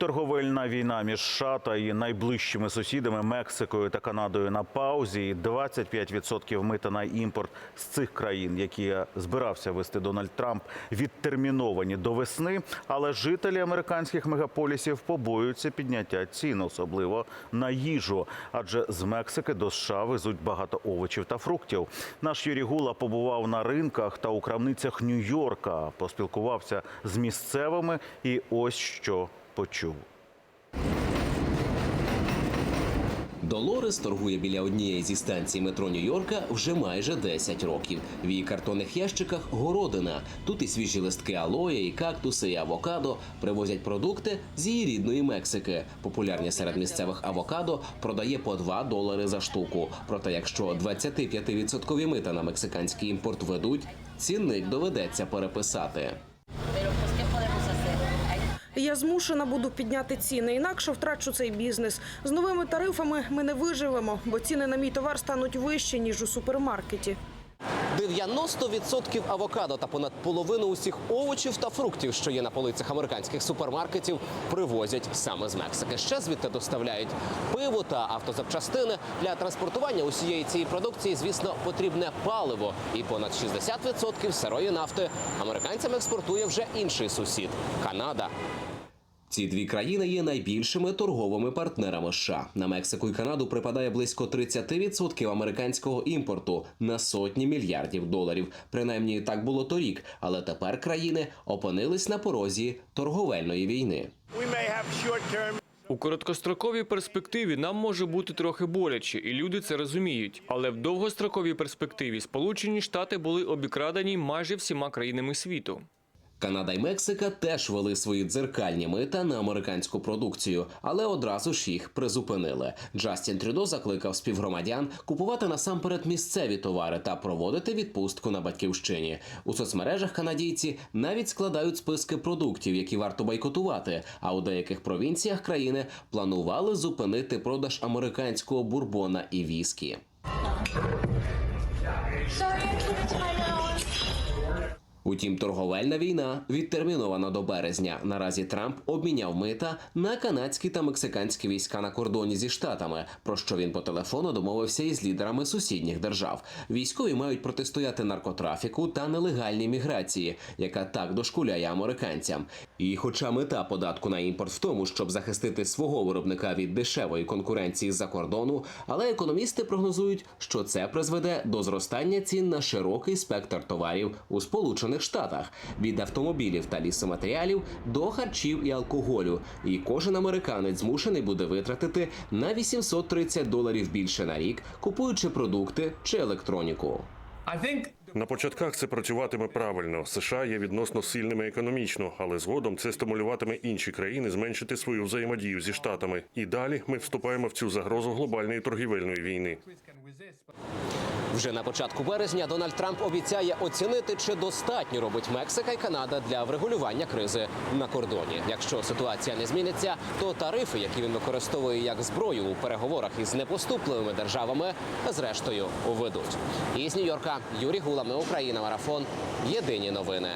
Торговельна війна між США та її найближчими сусідами Мексикою та Канадою на паузі, і 25% мита на імпорт з цих країн, які збирався вести Дональд Трамп, відтерміновані до весни. Але жителі американських мегаполісів побоюються підняття цін, особливо на їжу. Адже з Мексики до США везуть багато овочів та фруктів. Наш Юрій Гула побував на ринках та у крамницях Нью-Йорка, поспілкувався з місцевими, і ось що почув. Долорес торгує біля однієї зі станцій метро Нью-Йорка вже майже 10 років. В її картонних ящиках городина. Тут і свіжі листки алоє, і кактуси, і авокадо привозять продукти з її рідної Мексики. Популярні серед місцевих авокадо продає по 2 долари за штуку. Проте, якщо 25% мита на мексиканський імпорт ведуть, цінник доведеться переписати. Я змушена буду підняти ціни, інакше втрачу цей бізнес. З новими тарифами ми не виживемо, бо ціни на мій товар стануть вищі ніж у супермаркеті. 90% авокадо та понад половину усіх овочів та фруктів, що є на полицях американських супермаркетів, привозять саме з Мексики. Ще звідти доставляють пиво та автозапчастини. Для транспортування усієї цієї продукції, звісно, потрібне паливо. І понад 60% сирої нафти американцям експортує вже інший сусід Канада. Ці дві країни є найбільшими торговими партнерами США. На Мексику і Канаду припадає близько 30% американського імпорту на сотні мільярдів доларів. Принаймні так було торік, але тепер країни опинились на порозі торговельної війни. У короткостроковій перспективі нам може бути трохи боляче, і люди це розуміють. Але в довгостроковій перспективі Сполучені Штати були обікрадені майже всіма країнами світу. Канада і Мексика теж вели свої дзеркальні мита на американську продукцію, але одразу ж їх призупинили. Джастін Трюдо закликав співгромадян купувати насамперед місцеві товари та проводити відпустку на батьківщині. У соцмережах канадійці навіть складають списки продуктів, які варто бойкотувати. А у деяких провінціях країни планували зупинити продаж американського бурбона і віскі. Утім, торговельна війна відтермінована до березня. Наразі Трамп обміняв мита на канадські та мексиканські війська на кордоні зі штатами, про що він по телефону домовився із лідерами сусідніх держав. Військові мають протистояти наркотрафіку та нелегальній міграції, яка так дошкуляє американцям. І, хоча мета податку на імпорт в тому, щоб захистити свого виробника від дешевої конкуренції з-за кордону, але економісти прогнозують, що це призведе до зростання цін на широкий спектр товарів у Сполучених Штатах від автомобілів та лісоматеріалів до харчів і алкоголю. І кожен американець змушений буде витратити на 830 доларів більше на рік, купуючи продукти чи електроніку. На початках це працюватиме правильно. США є відносно сильними економічно, але згодом це стимулюватиме інші країни зменшити свою взаємодію зі штатами. І далі ми вступаємо в цю загрозу глобальної торгівельної війни. Вже на початку березня Дональд Трамп обіцяє оцінити, чи достатньо робить Мексика і Канада для врегулювання кризи на кордоні. Якщо ситуація не зміниться, то тарифи, які він використовує як зброю у переговорах із непоступливими державами, зрештою уведуть. Із Нью-Йорка Юрій Гула, ми Україна, марафон. Єдині новини.